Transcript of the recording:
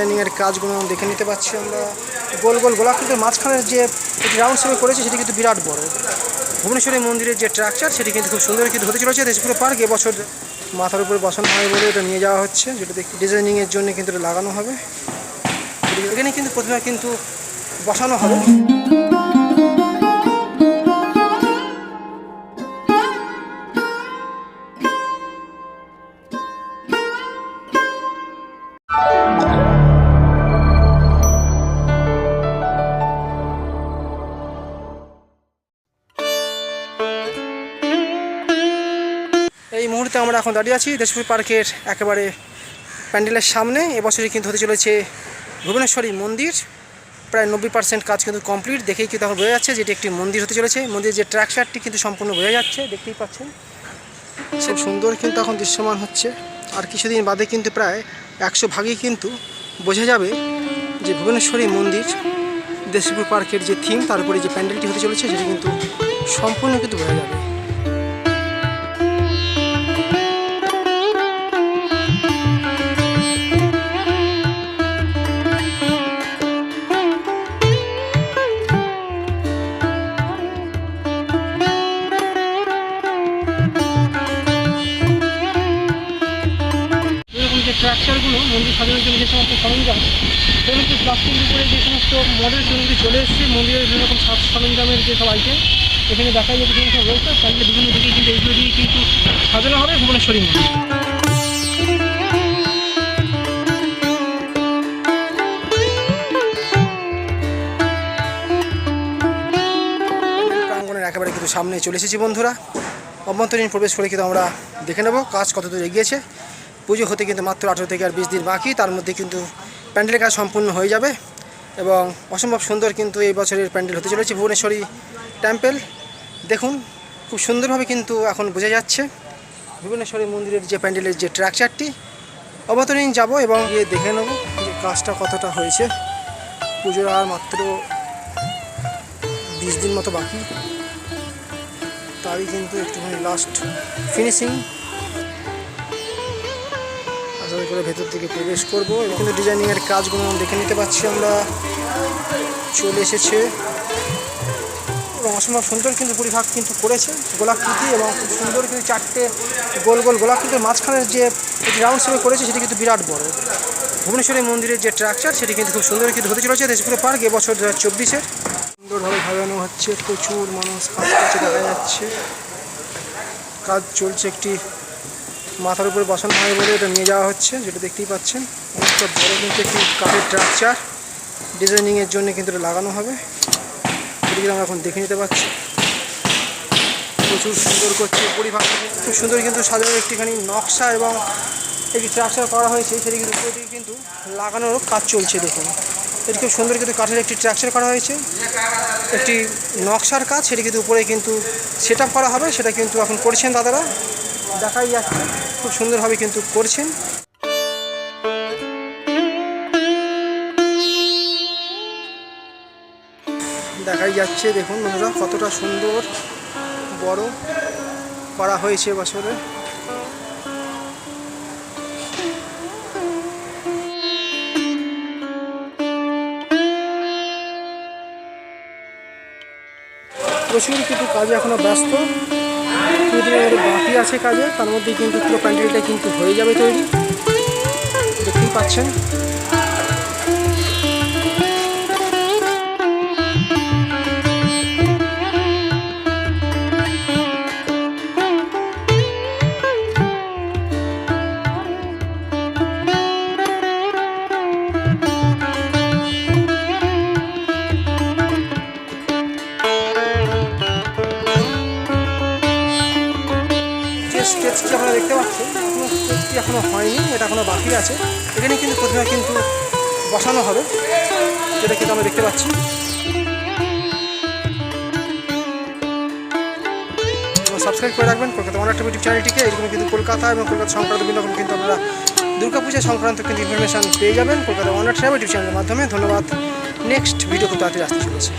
ডিজাইনিংয়ের কাজগুলো দেখে নিতে পারছি আমরা। গোল গোল, গোলাকৃতির মাঝখানের যে রাউন্ড শেপে করেছে, সেটি কিন্তু বিরাট বড়। ভুবনেশ্বরী মন্দিরের যে স্ট্রাকচার সেটি কিন্তু খুব সুন্দর কিন্তু হতে চলেছে। দেশপুরে পার্ক এবছর মাথার উপরে বসানো হয় বলে এটা নিয়ে যাওয়া হচ্ছে। যেটা দেখি ডিজাইনিংয়ের জন্য কিন্তু লাগানো হবে। এখানে কিন্তু প্রতিমা কিন্তু বসানো হবে। আমরা এখন দাঁড়িয়ে আছি দেশপুর পার্কের একেবারে প্যান্ডেলের সামনে। এবছরই কিন্তু হতে চলেছে ভুবনেশ্বরী মন্দির। প্রায় নব্বই পার্সেন্ট কাজ কিন্তু কমপ্লিট দেখেই কিন্তু এখন বোঝা যাচ্ছে যেটি একটি মন্দির হতে চলেছে। মন্দিরের যে ট্র্যাকচারটি কিন্তু সম্পূর্ণ বোঝা যাচ্ছে, দেখতেই পাচ্ছেন। খুব সুন্দর কিন্তু এখন দৃশ্যমান হচ্ছে। আর কিছুদিন বাদে কিন্তু প্রায় একশো ভাগেই কিন্তু বোঝা যাবে যে ভুবনেশ্বরী মন্দির, দেশপুর পার্কের যে থিম তার উপরে যে প্যান্ডেলটি হতে চলেছে, সেটি কিন্তু সম্পূর্ণ কিন্তু বোঝা যাবে। মন্দির সাজানোর জন্য যে সমস্ত সরঞ্জাম সেগুলো কিন্তু প্লাস্টিকের উপরে যে সমস্ত মডেল সেগুলো চলে এসেছে, মন্দিরের বিভিন্ন রকম সাজ সরঞ্জামের যে সব আইটেম এখানে দেখা যায় বিভিন্ন সব রয়েছে। তাহলে বিভিন্ন দিকে কিন্তু এইগুলো দিয়ে কিন্তু সাজানো হবে ভুবনেশ্বরী মন্দির। একেবারে কিন্তু সামনে চলে এসেছি বন্ধুরা। অভ্যন্তরীণ প্রবেশ করে কিন্তু আমরা দেখে নেব কাজ কত দূর এগিয়েছে। পুজো হতে কিন্তু মাত্র আঠেরো থেকে আর বিশ দিন বাকি, তার মধ্যে কিন্তু প্যান্ডেলের কাজ সম্পূর্ণ হয়ে যাবে এবং অসম্ভব সুন্দর কিন্তু এই বছরের প্যান্ডেল হতে চলেছে ভুবনেশ্বরী টেম্পেল। দেখুন, খুব সুন্দরভাবে কিন্তু এখন বোঝা যাচ্ছে ভুবনেশ্বরী মন্দিরের যে প্যান্ডেলের যে ট্র্যাকচারটি অবতরীণ যাব এবং গিয়ে দেখে নেব যে কাজটা কতটা হয়েছে। পুজোর আর মাত্র বিশ দিন মতো বাকি। তারই কিন্তু একটুখানি লাস্ট ফিনিশিং আশা করে ভেতর দিকে প্রবেশ করব। কিন্তু ডিজাইনিংয়ের কাজগুলো দেখে নিতে পারছি আমরা। চলে এসেছে। এবং অসম্ভব সুন্দর কিন্তু পরিভাগ কিন্তু করেছে গোলাকৃতি এবং খুব সুন্দর কিন্তু চারটে গোল গোল গোলাকৃতির মাঝখানের যে রাউন্ড শেপে করেছে, সেটি কিন্তু বিরাট বড়। ভুবনেশ্বরী মন্দিরের যে স্ট্রাকচার সেটি কিন্তু খুব সুন্দর কিন্তু হতে চলেছে দেশপুরে পার্ক এবছর দু হাজার চব্বিশের সুন্দরভাবে সাজানো হচ্ছে, প্রচুর মানুষ কাজ করছে, দেখা যাচ্ছে। কাজ চলছে একটি মাথার উপরে বসানো হয় বলে এটা নিয়ে যাওয়া হচ্ছে, যেটা দেখতেই পাচ্ছেন। অনেকটা বড় কিন্তু একটি কাঠের স্ট্রাকচার ডিজাইনিংয়ের জন্য কিন্তু এটা লাগানো হবে। এটিকে আমরা এখন দেখে নিতে পাচ্ছি। প্রচুর সুন্দর করছে পরিভাগ খুব সুন্দর কিন্তু সাজানোর একটিখানি নকশা এবং একটি স্ট্রাকচার করা হয়েছে। সেটি কিন্তু উপর কিন্তু লাগানোর কাজ চলছে, দেখুন। এটি খুব সুন্দর কিন্তু কাঠের একটি স্ট্রাকচার করা হয়েছে। একটি নকশার কাজ। সেটি কিন্তু উপরে কিন্তু সেট করা হবে। সেটা কিন্তু এখন করছেন দাদারা। দেখাই যাচ্ছে খুব সুন্দরভাবে কিন্তু করছেন। দেখাই যাচ্ছে, দেখুন বন্ধুরা, কতটা সুন্দর বড় করা হয়েছে বছরে। প্রচুর কিন্তু কাজে এখনও ব্যস্ত। দুদিন আমাদের বাকি আছে কাজে, তার মধ্যে কিন্তু পুরো প্যান্ডেলটা কিন্তু হয়ে যাবে তৈরি। দেখতেই পাচ্ছেন। স্টেজটি আপনারা দেখতে পাচ্ছেন, এখনও স্টেজটি এখনও হয়নি, এটা এখনও বাকি আছে। এখানে কিন্তু প্রতিমা কিন্তু বসানো হবে, যেটা কিন্তু আমরা দেখতে পাচ্ছি। সাবস্ক্রাইব করে রাখবেন, কলকাতা ওয়ান ইউটিউব চ্যানেলটিকে এরকম কিন্তু কলকাতা এবং কলকাতা সংক্রান্ত বিভিন্ন রকম কিন্তু আপনারা দুর্গাপূজা সংক্রান্ত কিন্তু ইনফরমেশান পেয়ে যাবেন কলকাতা ওয়ান ইউটিউব চ্যানেলের মাধ্যমে। ধন্যবাদ। নেক্সট ভিডিও খুব তাড়াতাড়ি আসতে চলেছে।